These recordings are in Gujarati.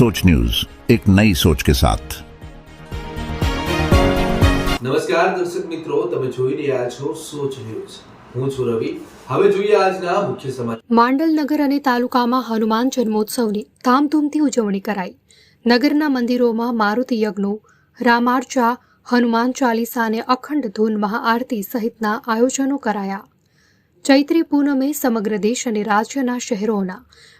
सोच न्यूज एक नई सोच के साथ નમસ્કાર દર્શક મિત્રો તમે જોઈ રહ્યા છો સોચ ન્યૂઝ હું છું રવિ હવે જોઈએ આજના મુખ્ય સમાચાર માંડલ નગર અને તાલુકામાં હનુમાન જન્મોત્સવની ધામધૂમથી ઉજવણી કરાઈ નગરના મંદિરોમાં મારુતિ યજ્ઞો રામાર્ચા હનુમાન ચાલીસા અને અખંડ ધૂન મહાઆરતી સહિતના આયોજનો કરાયા ચૈત્રી પૂનમે સમગ્ર દેશ અને રાજ્યના શહેરોના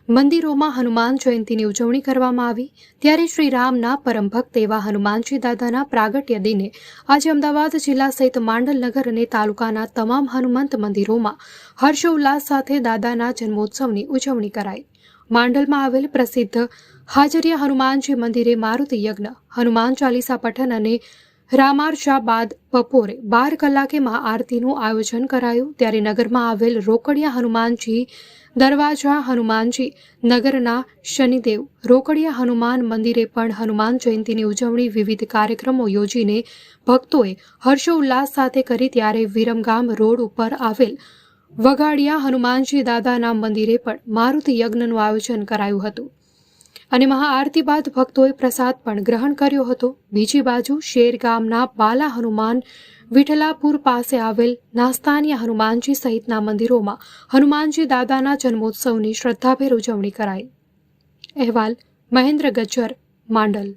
મંદિરોમાં હનુમાન જયંતીની ઉજવણી કરવામાં આવી. ત્યારે શ્રી રામના પરમ ભક્ત એવા હનુમાનજી દાદાના પ્રાગટ્ય દિને આજે અમદાવાદ જિલ્લા સહિત માંડલ નગર અને તાલુકાના તમામ હનુમંત મંદિરોમાં હર્ષોલ્લાસ સાથે દાદાના જન્મોત્સવની ઉજવણી કરાઈ. માંડલમાં આવેલ પ્રસિદ્ધ હાજરિયા હનુમાનજી મંદિરે મારુતિ યજ્ઞ, હનુમાન ચાલીસા પઠન અને રામાર્ચા બાદ બપોરે બાર કલાકે મહાઆરતીનું આયોજન કરાયું. ત્યારે નગરમાં આવેલ રોકડિયા હનુમાનજી દરવાજા હનુમાનજી નગરના શનિદેવ રોકડિયા હનુમાન મંદિરે પણ હનુમાન જયંતીની ઉજવણી વિવિધ કાર્યક્રમો યોજીને ભક્તોએ હર્ષોલ્લાસ સાથે કરી ત્યારે વિરમગામ રોડ ઉપર આવેલ વઘાડિયા હનુમાનજી દાદાના મંદિરે પણ મારુતિ યજ્ઞનું આયોજન કરાયું હતું. અને મહાઆરતી બાદ ભક્તોએ પ્રસાદ પણ ગ્રહણ કર્યો હતો. બીજી બાજુ શેર ગામના બાલા હનુમાન વિઠલાપુર પાસે આવેલ નાસ્તાનિયા હનુમાનજી સહિતના મંદિરોમાં હનુમાનજી દાદાના જન્મોત્સવની શ્રદ્ધાભેર ઉજવણી કરાઈ. અહેવાલ મહેન્દ્ર ગજ્જર, માંડલ.